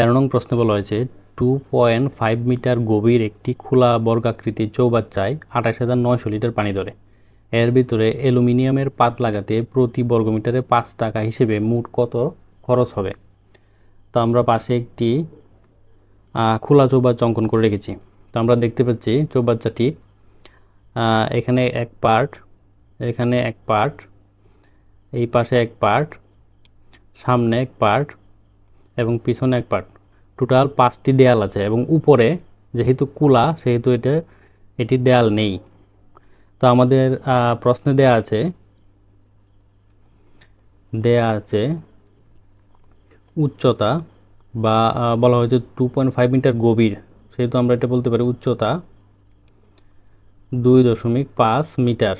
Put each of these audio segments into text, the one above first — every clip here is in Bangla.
তেরো নং প্রশ্নে বলা হয়েছে টু পয়েন্ট ফাইভ মিটার গভীর একটি খোলা বর্গাকৃতির চৌবাচ্চায় আঠাশ হাজার নয়শো লিটার পানি ধরে। এর ভিতরে অ্যালুমিনিয়ামের পাত লাগাতে প্রতি বর্গমিটারে পাঁচ টাকা হিসেবে মোট কত খরচ হবে? তো আমরা পাশে একটি খোলা চৌবাচ্চা অঙ্কন করে রেখেছি। তো আমরা দেখতে পাচ্ছি চৌবাচ্চাটি এখানে এক পার্ট, এখানে এক পার্ট, এই পাশে এক পার্ট, সামনে এক পার্ট এবং পিছনে এক পার্ট। টোটাল পাঁচটি দেয়াল আছে এবং উপরে যেহেতু কুলা, সেহেতু এটা, এটি দেয়াল নেই। তো আমাদের প্রশ্নে দেয়া আছে দেয়া আছে উচ্চতা বা বলা হয়েছে টু পয়েন্ট ফাইভ মিটার গভীর। সেহেতু আমরা এটা বলতে পারি উচ্চতা দুই দশমিক পাঁচ মিটার।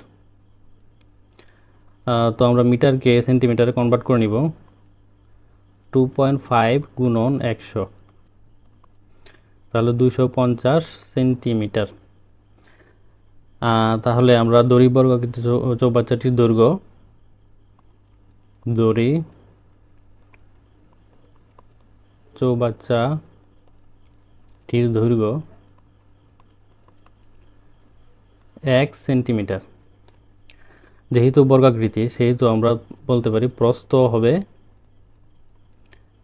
তো আমরা মিটারকে সেন্টিমিটারে কনভার্ট করে নিব। টু পয়েন্ট ফাইভ গুণন একশো। তাহলে দুইশো পঞ্চাশ সেন্টিমিটার। তাহলে আমরা দড়ি বর্গাকৃতি চৌবাচ্চাটির দৈর্ঘ্য? দড়ি চৌবাচ্চাটির দৈর্ঘ্য এক সেন্টিমিটার। যেহেতু বর্গাকৃতি, সেহেতু আমরা বলতে পারি প্রস্থ হবে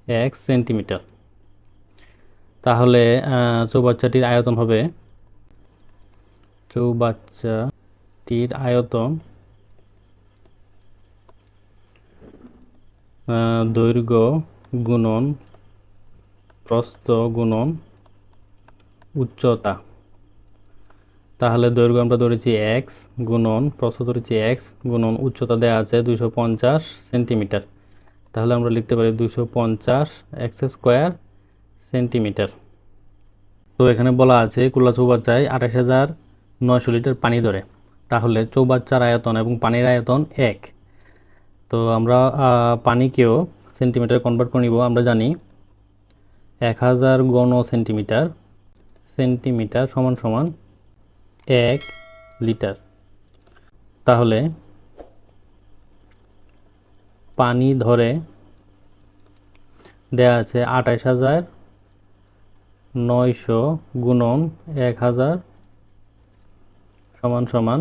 এক সেন্টিমিটার। তাহলে চৌবাচ্চাটির আয়তন হবে চৌবাচ্চাটির আয়তন দৈর্ঘ্য গুণন, প্রস্থ গুণন, উচ্চতা। তাহলে দৈর্ঘ্য আমরা ধরেছি এক্স গুণন, প্রস্থ ধরেছি এক্স গুণন, উচ্চতা দেওয়া আছে দুশো সেন্টিমিটার। তাহলে আমরা লিখতে পারি দুশো পঞ্চাশ এক্স স্কোয়ার সেন্টিমিটার। তো এখানে বলা আছে কুল্লা চৌবাচ্চায় আঠাশ হাজার নয়শো লিটার পানি ধরে। তাহলে চৌবাচ্চার আয়তন এবং পানির আয়তন এক। তো আমরা পানিকেও সেন্টিমিটার কনভার্ট করে নিব। আমরা জানি এক হাজার গণ সেন্টিমিটার সেন্টিমিটার সমান সমান এক লিটার। তাহলে পানি ধরে দেয়া আছে আঠাশ হাজার নয়শো গুণন এক হাজার সমান সমান,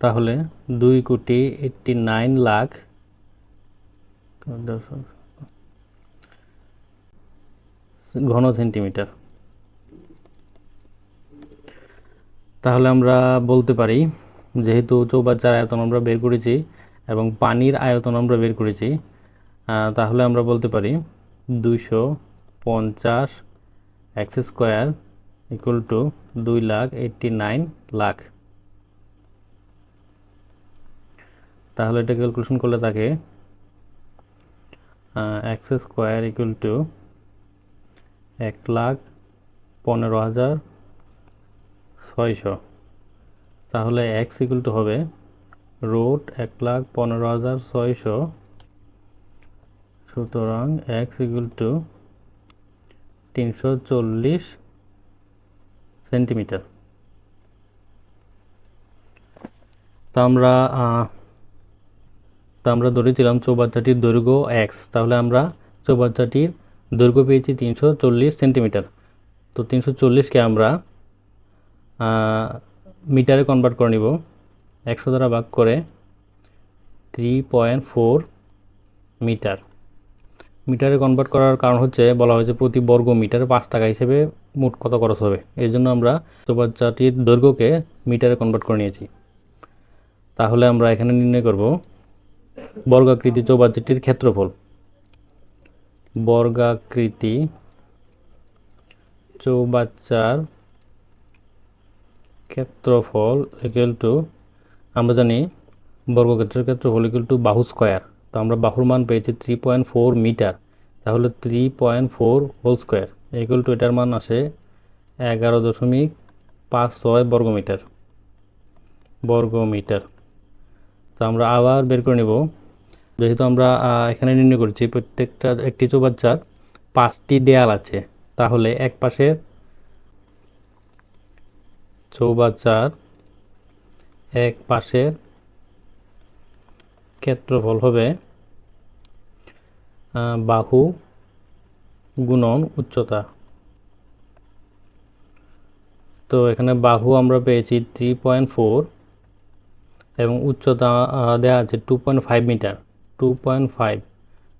তাহলে দুই কোটি এইট্টি নাইন লাখ ঘন সেন্টিমিটার। তাহলে আমরা বলতে পারি, যেহেতু চৌবাচ্চার আয়তন আমরা বের করেছি এবং পানির আয়তন আমরা বের করেছি তাহলে আমরা বলতে পারি দুইশো পঞ্চাশ এক্স স্কোয়ার ইকুয়াল টু দুই লাখ এইট্টি নাইন লাখ। তাহলে এটা ক্যালকুলেশন করলে থাকে এক্স স্কোয়ার ইকুয়াল টু এক লাখ পনেরো হাজার ছয়শো। তাহলে এক্স ইকুয়াল টু হবে রুট এক লাখ পনেরো হাজার ছয়শো। সুতরাং এক্স ইকুয়াল টু তিনশো চল্লিশ সেন্টিমিটার। তা আমরা তা আমরা ধরেছিলাম চৌবাচ্চাটির দৈর্ঘ্য এক্স তাহলে আমরা চৌবাচ্চাটির দৈর্ঘ্য পেয়েছি তিনশো চল্লিশ সেন্টিমিটার। তো তিনশো চল্লিশকে আমরা মিটারে কনভার্ট করে নিব। একশো দ্বারা ভাগ করে থ্রি পয়েন্ট ফোর মিটার। মিটারে কনভার্ট করার কারণ হচ্ছে, বলা হয়েছে প্রতি বর্গ মিটারে পাঁচ টাকা হিসেবে মোট কত খরচ হবে? এই জন্য আমরা চৌবাচ্চাটির দৈর্ঘ্যকে মিটারে কনভার্ট করে নিয়েছি। তাহলে আমরা এখানে নির্ণয় করব বর্গাকৃতি চৌবাচ্চাটির ক্ষেত্রফল। বর্গাকৃতি চৌবাচ্চার ক্ষেত্রফল ইকুয়াল টু আমরা জানি বর্গক্ষেত্রের ক্ষেত্রে ক্ষেত্রফল ইকুয়াল টু বাহু স্কোয়ার তো আমরা বাহুর মান পেয়েছি থ্রি পয়েন্ট ফোর মিটার তাহলে three point four whole square equal to এটার মান আসে এগারো দশমিক পাঁচ ছয় বর্গমিটার বর্গমিটার তো আমরা আবার বের করে নেব। যেহেতু আমরা এখানে নির্ণয় করছি প্রত্যেকটা একটি চৌবাচ্চার পাঁচটি দেয়াল আছে। তাহলে এক পাশের চৌবাচ্চার এক পাশের ক্ষেত্রফল হবে বাহু গুণন উচ্চতা। তো এখানে বাহু আমরা পেয়েছি থ্রি পয়েন্ট ফোর এবং উচ্চতা দেওয়া আছে two point five metre two point five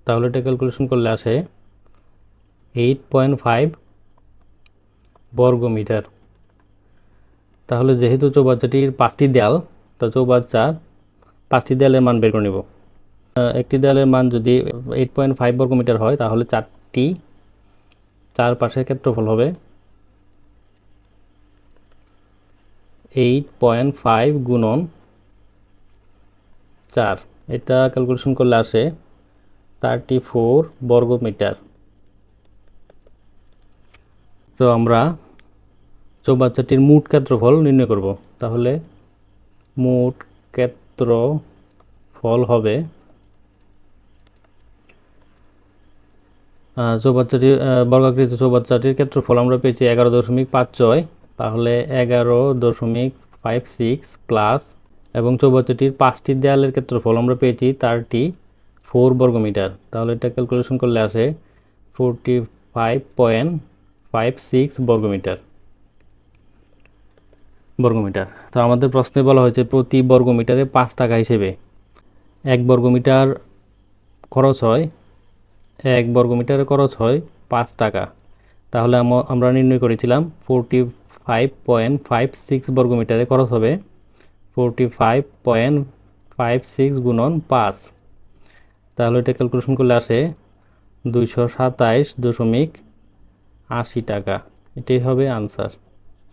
তাহলে এটা ক্যালকুলেশন করলে আসে এইট পয়েন্ট ফাইভ বর্গ মিটার তাহলে যেহেতু চৌবাচ্চাটির পাঁচটি দেয়াল, তো চৌবাচ্চার পাঁচটি দেয়ালের মান বের করে নেব। একটি দেয়ালের মান যদি এইট পয়েন্ট ফাইভ বর্গ মিটার হয়, তাহলে চারটি চার পাশের ক্ষেত্রফল হবে এইট পয়েন্ট ফাইভ গুণন চার। এটা ক্যালকুলেশন করলে আসে থার্টি ফোর বর্গ মিটার তো আমরা চৌবাচ্চাটির মোট ক্ষেত্রফল নির্ণয় করব। তাহলে মোট ক্ষেত্রফল হবে আহ, চৌবাচ্চাটি বর্গাকৃত চৌবাচ্চাটির ক্ষেত্রফল আমরা পেয়েছি এগারো দশমিক পাঁচ ছয় তাহলে এগারো দশমিক ফাইভ সিক্স প্লাস এবং চৌবাচ্চাটির পাঁচটি দেয়ালের ক্ষেত্রফল আমরা পেয়েছি থার্টি ফোর বর্গমিটার। তাহলে এটা ক্যালকুলেশন করলে আসে forty five point five six বর্গমিটার। বর্গমিটার। তো আমাদের প্রশ্নে বলা হয়েছে প্রতি বর্গমিটারে পাঁচ টাকা হিসেবে এক বর্গমিটার খরচ হয়, এক বর্গমিটারে খরচ হয় পাঁচ টাকা। তাহলে আম- আমরা নির্ণয় করেছিলাম forty five point five six বর্গমিটারে খরচ হবে forty five point five six গুণন পাঁচ। তাহলে এটা ক্যালকুলেশন করলে আসে দুইশো সাতাইশ দশমিক আশি টাকা। এটাই হবে আনসার